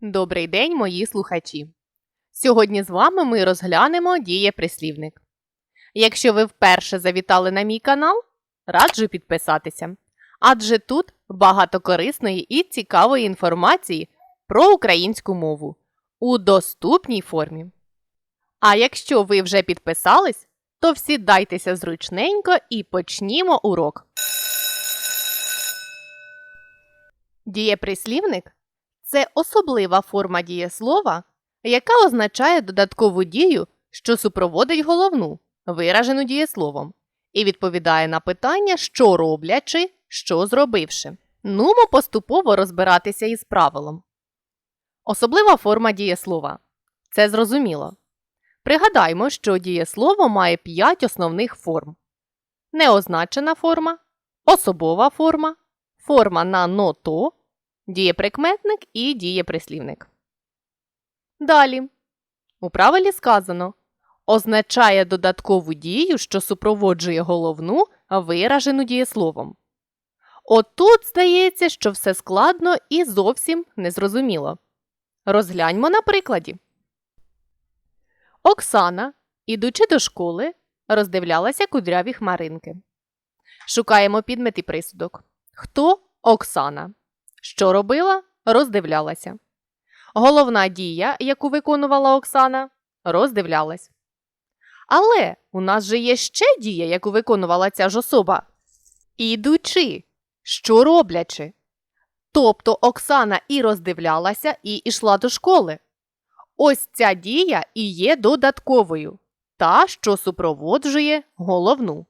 Добрий день, мої слухачі! Сьогодні з вами ми розглянемо дієприслівник. Якщо ви вперше завітали на мій канал, раджу підписатися. Адже тут багато корисної і цікавої інформації про українську мову у доступній формі. А якщо ви вже підписались, то всідайтеся зручненько і почнімо урок. Дієприслівник це особлива форма дієслова, яка означає додаткову дію, що супроводить головну, виражену дієсловом, і відповідає на питання, що роблячи, що зробивши. Нумо поступово розбиратися із правилом. Особлива форма дієслова. Це зрозуміло. Пригадаймо, що дієслово має 5 основних форм: неозначена форма, особова форма, форма на но-то, дієприкметник і дієприслівник. Далі. У правилі сказано означає додаткову дію, що супроводжує головну, виражену дієсловом. Отут здається, що все складно і зовсім незрозуміло. Розгляньмо на прикладі. Оксана, ідучи до школи, роздивлялася кудряві хмаринки. Шукаємо підмет і присудок. Хто Оксана? Що робила? Роздивлялася. Головна дія, яку виконувала Оксана, роздивлялась. Але у нас же є ще дія, яку виконувала ця ж особа. Ідучи, що роблячи. Тобто Оксана і роздивлялася, і йшла до школи. Ось ця дія і є додатковою, та, що супроводжує головну.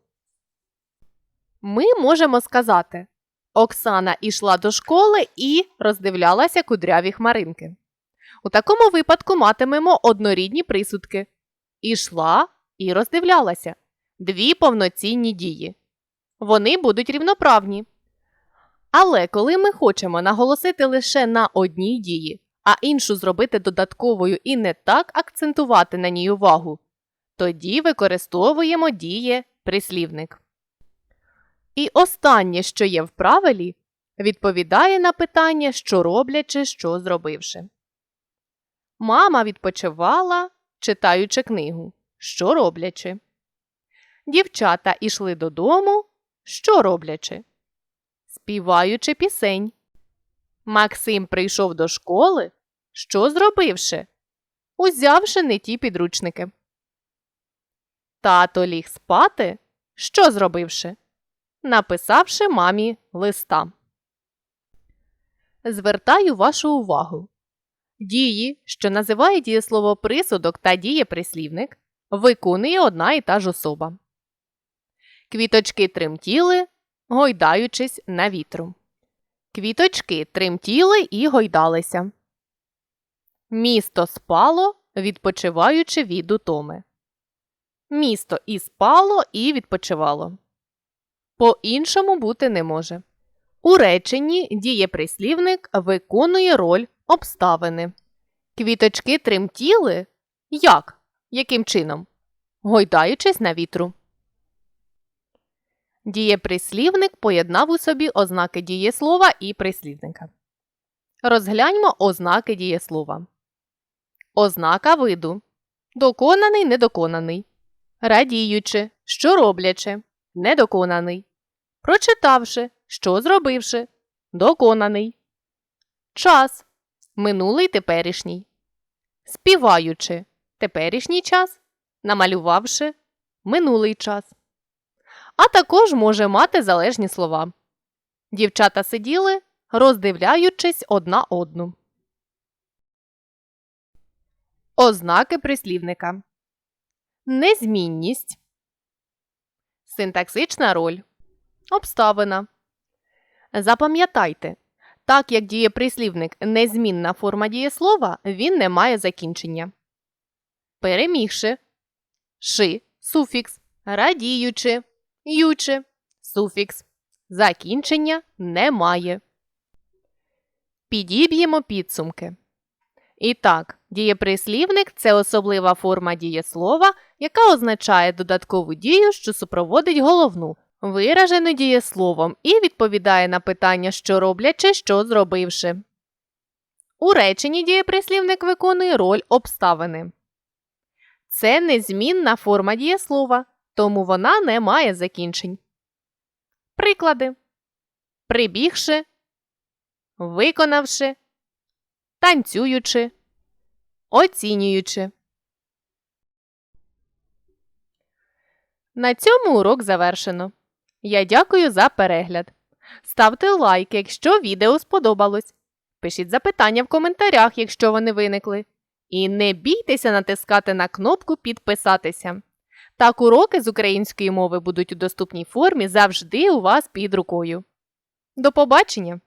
Ми можемо сказати Оксана ішла до школи і роздивлялася кудряві хмаринки. У такому випадку матимемо однорідні присудки. Ішла і роздивлялася дві повноцінні дії. Вони будуть рівноправні. Але коли ми хочемо наголосити лише на одній дії, а іншу зробити додатковою і не так акцентувати на ній увагу, тоді використовуємо діє прислівник. І останнє, що є в правилі, відповідає на питання, що роблячи, що зробивши. Мама відпочивала, читаючи книгу, що роблячи. Дівчата ішли додому, що роблячи. Співаючи пісень. Максим прийшов до школи, що зробивши, узявши не ті підручники. Тато ліг спати, що зробивши, написавши мамі листа. Звертаю вашу увагу. Дії, що називає дієслово присудок та дієприслівник, виконує одна і та ж особа. Квіточки тремтіли, гойдаючись на вітру. Квіточки тремтіли і гойдалися. Місто спало, відпочиваючи від утоми. Місто і спало, і відпочивало. По іншому бути не може. У реченні дієприслівник виконує роль обставини. Квіточки тремтіли як? Яким чином? Гойдаючись на вітру. Дієприслівник поєднав у собі ознаки дієслова і прислівника. Розгляньмо ознаки дієслова. Ознака виду. Доконаний недоконаний. Радіючи, що роблячи. Недоконаний. Прочитавши, що зробивши. Доконаний. Час. Минулий теперішній. Співаючи теперішній час. Намалювавши минулий час а також може мати залежні слова. Дівчата сиділи, роздивляючись одна одну. Ознаки прислівника Незмінність. Синтаксична роль. Обставина. Запам'ятайте. Так як дієприслівник незмінна форма дієслова, він не має закінчення. Перемігши. Ши суфікс. Радіючи юче суфікс. Закінчення немає. Підіб'ємо підсумки. І так, дієприслівник це особлива форма дієслова, яка означає додаткову дію, що супроводить головну, виражене дієсловом і відповідає на питання, що роблячи, що зробивши. У реченні дієприслівник виконує роль обставини. Це незмінна форма дієслова, тому вона не має закінчень. Приклади прибігши, виконавши, танцюючи, оцінюючи. На цьому урок завершено. Я дякую за перегляд. Ставте лайк, якщо відео сподобалось. Пишіть запитання в коментарях, якщо вони виникли. І не бійтеся натискати на кнопку Підписатися. Так уроки з української мови будуть у доступній формі завжди у вас під рукою. До побачення!